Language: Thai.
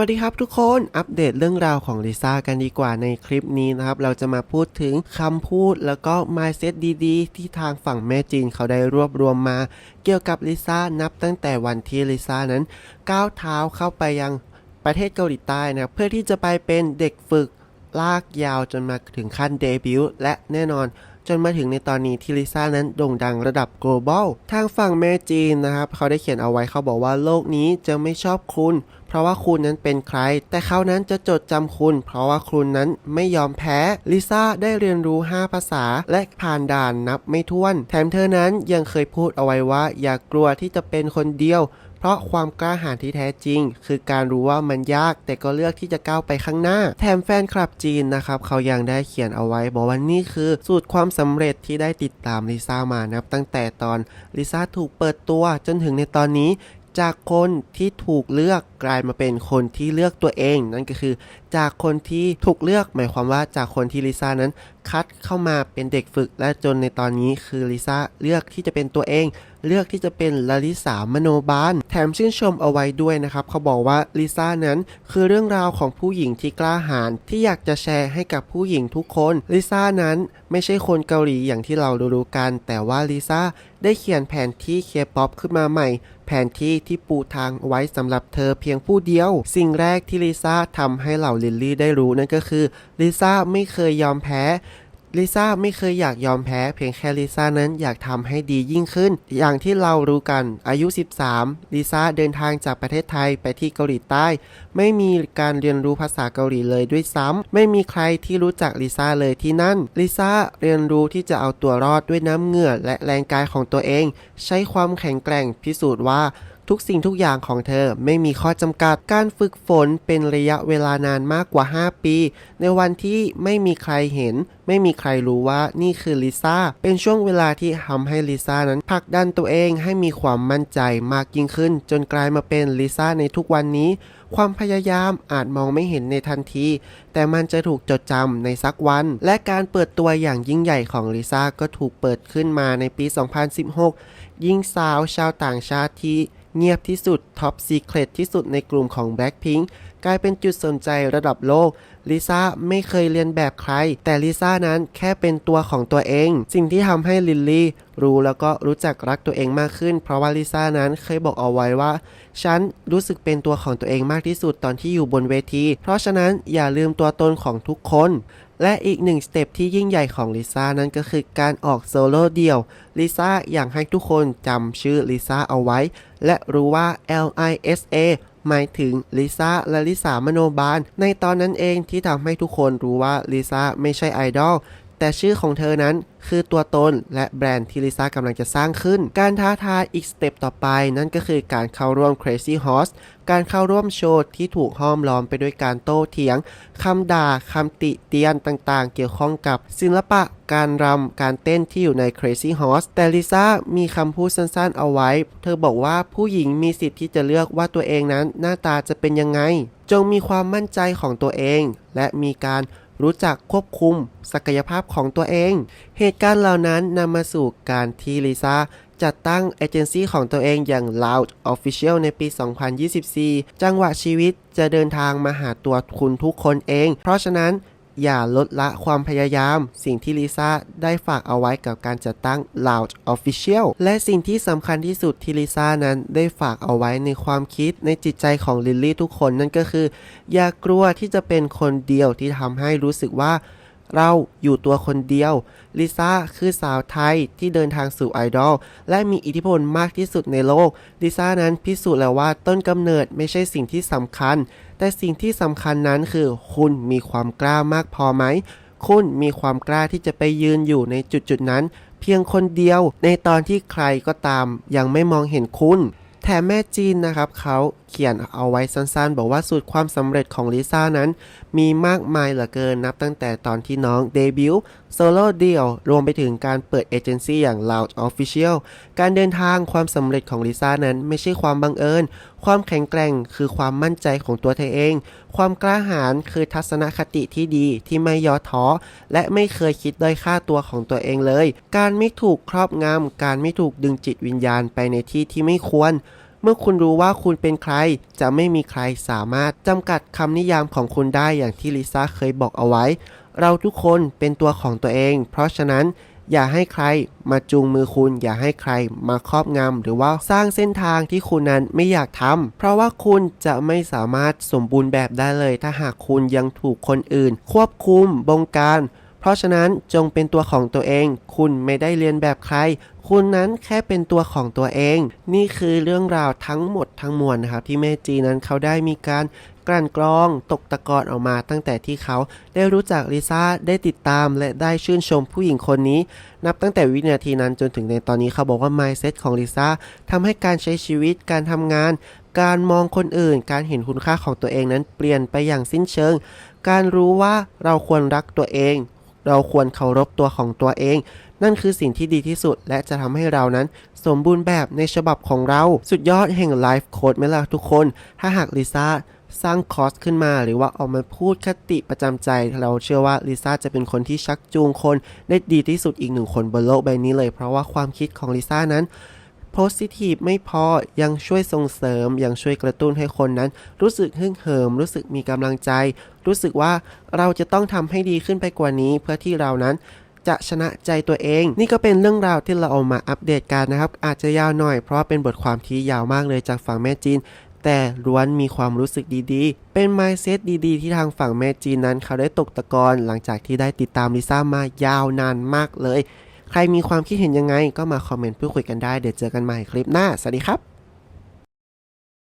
วัสดีครับทุกคนอัปเดตเรื่องราวของลิซ่ากันดีกว่าในคลิปนี้นะครับ เราจะมาพูดถึงคำพูดแล้วก็ mindset ดีๆ ที่ทางฝั่งแม่จีนเขาได้รวบรวมมา เกี่ยวกับลิซ่านับตั้งแต่วันที่ลิซ่านั้นก้าวเท้าเข้าไปยังประเทศเกาหลีใต้นะเพื่อที่จะไปเป็นเด็กฝึกลากยาวจนมาถึงขั้นเดบิวต์และแน่นอน จนมาถึงในตอนนี้ที่ลิซ่านั้นโด่งดังระดับ global ทางฝั่งแม่จีนนะครับเขาได้เขียนเอาไว้เขาบอกว่าโลกนี้จะไม่ชอบคุณ เพราะว่าคุณนั้นเป็นใคร แต่เขานั้นจะจดจำคุณ เพราะว่าคุณนั้นไม่ยอมแพ้ลิซ่าได้เรียนรู้ 5 ภาษา และผ่านด่านนับไม่ถ้วน แถมเธอนั้นยังเคยพูดเอาไว้ว่า อย่ากลัวที่จะเป็นคนเดียว เพราะความกล้าหาญที่แท้จริง คือการรู้ว่ามันยากแต่ก็เลือกที่จะก้าวไปข้างหน้า แถมแฟนคลับจีนนะครับเขายังได้เขียนเอาไว้ บอกว่านี่คือสูตรความสำเร็จที่ได้ติดตามลิซ่ามานับตั้งแต่ตอนลิซ่าถูกเปิดตัวจนถึงในตอนนี้จากคนที่ถูกเลือกกลายมาเป็นคนที่เลือกตัวเอง นั่นก็คือ จากคนที่ถูกเลือกหมายความว่าจากคนที่ลิซ่านั้นคัดเข้ามาเป็นเด็กฝึกและจนในตอนนี้คือลิซ่าเลือกที่จะเป็นตัวเอง เลือกที่จะเป็นลลิสามโนบาลแถมชื่นชมเอาไว้ด้วยนะครับ เขาบอกว่าลิซ่านั้นคือเรื่องราวของผู้หญิงที่กล้าหาญที่อยากจะแชร์ให้กับผู้หญิงทุกคนลิซ่านั้นไม่ใช่คนเกาหลีอย่างที่เรารู้กัน แต่ว่าลิซ่าได้เขียนแผนที่เคป๊อปขึ้นมาใหม่ แผนที่ที่ปูทางไว้สำหรับเธอเพียงผู้เดียว สิ่งแรกที่ลิซ่าทำให้เหล่าลิลลี่ได้รู้นั่นก็คือลิซ่าไม่เคยยอมแพ้ลิซ่าไม่เคยอยากยอมแพ้เพียงแค่ลิซ่านั้นอยากทำให้ดียิ่งขึ้น อย่างที่เรารู้กันอายุ 13ลิซ่าเดินทางจากประเทศไทยไปที่เกาหลีใต้ ไม่มีการเรียนรู้ภาษาเกาหลีเลยด้วยซ้ำไม่มีใครที่รู้จักลิซ่าเลยที่นั่นลิซ่าเรียนรู้ที่จะเอาตัวรอดด้วยน้ำเหงื่อและแรงกายของตัวเอง ใช้ความแข็งแกร่งพิสูจน์ว่า ทุกสิ่งทุกอย่างของเธอไม่มีข้อจำกัดการฝึกฝนเป็นระยะเวลานานมากกว่า 5 ปี ในวันที่ไม่มีใครเห็น ไม่มีใครรู้ว่านี่คือลิซ่า เป็นช่วงเวลาที่ทำให้ลิซ่านั้นผลักดันตัวเองให้มีความมั่นใจมากยิ่งขึ้น จนกลายมาเป็นลิซ่าในทุกวันนี้ ความพยายามอาจมองไม่เห็นในทันที แต่มันจะถูกจดจำในสักวัน และการเปิดตัวอย่างยิ่งใหญ่ของลิซ่าก็ถูกเปิดขึ้นมาในปี 2016 ยิ่งสาวชาวต่างชาติที่เงียบที่สุดท็อปซีเครตที่สุดในกลุ่มของ Blackpink กลายเป็นจุดสนใจระดับโลก ลิซ่าไม่เคยเรียนแบบใคร แต่ลิซ่านั้นแค่เป็นตัวของตัวเอง สิ่งที่ทำให้ลิลลี่รู้แล้วก็รู้จักรักตัวเองมากขึ้น เพราะว่าลิซ่านั้นเคยบอกเอาไว้ว่า ฉันรู้สึกเป็นตัวของตัวเองมากที่สุดตอนที่อยู่บนเวที เพราะฉะนั้นอย่าลืมตัวตนของทุกคน และอีกหนึ่งสเต็ปที่ยิ่งใหญ่ของลิซ่านั้นก็คือการออกโซโล่เดี่ยวลิซ่าอยากให้ทุกคนจำชื่อลิซ่าเอาไว้ และรู้ว่า L I S A หมายถึงลิซ่าและลิซามโนบาล ในตอนนั้นเองที่ทำให้ทุกคนรู้ว่าลิซ่าไม่ใช่ไอดอล แต่ชื่อของเธอนั้นคือตัวตนและแบรนด์ที่ลิซ่ากำลังจะสร้างขึ้น การท้าทายอีกสเต็ปต่อไป นั่นก็คือการเข้าร่วม Crazy Horse การเข้าร่วมโชว์ที่ถูกห้อมล้อมไปด้วยการโต้เถียงคำด่าคำติเตียนต่างๆ เกี่ยวข้องกับศิลปะการรำการเต้นที่อยู่ใน Crazy Horse แต่ลิซ่ามีคำพูดสั้นๆเอาไว้ เธอบอกว่าผู้หญิงมีสิทธิ์ที่จะเลือกว่าตัวเองนั้นหน้าตาจะเป็นยังไง จงมีความมั่นใจของตัวเอง และมีการ รู้จักควบคุมศักยภาพของตัวเอง เหตุการณ์เหล่านั้นนำมาสู่การที่ลิซ่าจัดตั้งเอเจนซี่ของตัวเองอย่าง Loud Official ในปี 2024 จังหวะชีวิตจะเดินทางมาหาตัวคุณทุกคนเอง เพราะฉะนั้น อย่าลดละความพยายาม สิ่งที่ลิซ่าได้ฝากเอาไว้กับการจัดตั้ง Loud Official และสิ่งที่สำคัญที่สุดที่ลิซ่านั้นได้ฝากเอาไว้ในความคิดในจิตใจของลิลลี่ทุกคนนั่นก็คือ อย่ากลัวที่จะเป็นคนเดียวที่ทำให้รู้สึกว่า เราอยู่ตัวคนเดียว ลิซ่าคือสาวไทยที่เดินทางสู่ไอดอลและมีอิทธิพลมากที่สุดในโลก ลิซ่านั้นพิสูจน์แล้วว่าต้นกำเนิดไม่ใช่สิ่งที่สำคัญ แต่สิ่งที่สำคัญนั้นคือคุณมีความกล้ามากพอไหม คุณมีความกล้าที่จะไปยืนอยู่ในจุดจุดๆนั้น เพียงคนเดียวในตอนที่ใครก็ตามยังไม่มองเห็นคุณ แถมแม่จีนนะครับเขาเขียนเอาไว้สั้นๆ บอกว่าสูตรความสำเร็จของลิซ่านั้น มีมากมายเหลือเกินนับตั้งแต่ตอนที่น้องเดบิวต์โซโล่เดี่ยว รวมไปถึงการเปิดเอเจนซี่อย่าง Loud Official การเดินทางความสำเร็จของลิซ่านั้นไม่ใช่ความบังเอิญ ความแข็งแกร่งคือความมั่นใจของตัวเธอเอง ความกล้าหาญคือทัศนคติที่ดีที่ไม่ย่อท้อ และไม่เคยคิดด้อยค่าตัวของตัวเองเลย การไม่ถูกครอบงำการไม่ถูกดึงจิตวิญญาณไปในที่ที่ไม่ควร เมื่อคุณรู้ว่าคุณเป็นใคร จะไม่มีใครสามารถจำกัดคำนิยามของคุณได้อย่างที่ลิซ่าเคยบอกเอาไว้ เราทุกคนเป็นตัวของตัวเอง เพราะฉะนั้น อย่าให้ใครมาจูงมือคุณ อย่าให้ใครมาครอบงำหรือว่าสร้างเส้นทางที่คุณนั้นไม่อยากทำเพราะว่าคุณจะไม่สามารถสมบูรณ์แบบได้เลย ถ้าหากคุณยังถูกคนอื่น ควบคุมบงการ ราะฉะนั้นจงเป็นตัวของตัวเอง คุณไม่ได้เรียนแบบใคร คุณนั้นแค่เป็นตัวของตัวเอง นี่คือเรื่องราวทั้งหมดทั้งมวลนะครับ ที่แม่จีนั้นเขาได้มีการกลั่นกรองตกตะกอนออกมาตั้งแต่ที่เขาได้รู้จักลิซ่าได้ติดตามและได้ชื่นชมผู้หญิงคนนี้ นับตั้งแต่วินาทีนั้นจนถึงในตอนนี้เขาบอกว่า mindset ของลิซ่าทำให้การใช้ชีวิตการทำงาน การมองคนอื่น การเห็นคุณค่าของตัวเองนั้นเปลี่ยนไปอย่างสิ้นเชิง การรู้ว่าเราควรรักตัวเอง เราควรเคารพตัวของตัวเอง นั่นคือสิ่งที่ดีที่สุด และจะทำให้เรานั้น สมบูรณ์แบบในฉบับของเรา สุดยอดแห่งไลฟ์โค้ดไหมล่ะทุกคน ถ้าหากลิซ่าสร้างคอร์สขึ้นมาหรือว่าออกมาพูดคติประจำใจ เราเชื่อว่าลิซ่าจะเป็นคนที่ชักจูงคน ได้ดีที่สุดอีกหนึ่งคนบนโลกใบนี้เลย เพราะว่าความคิดของลิซ่านั้น โพสิทีฟไม่พอยังช่วยส่งเสริม ยังช่วยกระตุ้นให้คนนั้น รู้สึกฮึ่งเหิม รู้สึกมีกำลังใจ รู้สึกว่าเราจะต้องทำให้ดีขึ้นไปกว่านี้ เพื่อที่เรานั้นจะชนะใจตัวเอง นี่ก็เป็นเรื่องราวที่เราเอามาอัปเดตกันนะครับ อาจจะยาวหน่อยเพราะเป็นบทความที่ยาวมากเลยจากฝั่งแม่จีน แต่ล้วนมีความรู้สึกดีๆ เป็น mindset ดีๆ ที่ทางฝั่งแม่จีนนั้นเขาได้ตกตะกอนหลังจากที่ได้ติดตามลิซ่ามายาวนานมากเลย ใครมีความคิดเห็นยังไงก็มาคอมเมนต์พูดคุยกันได้ เดี๋ยวเจอกันใหม่คลิปหน้า สวัสดีครับ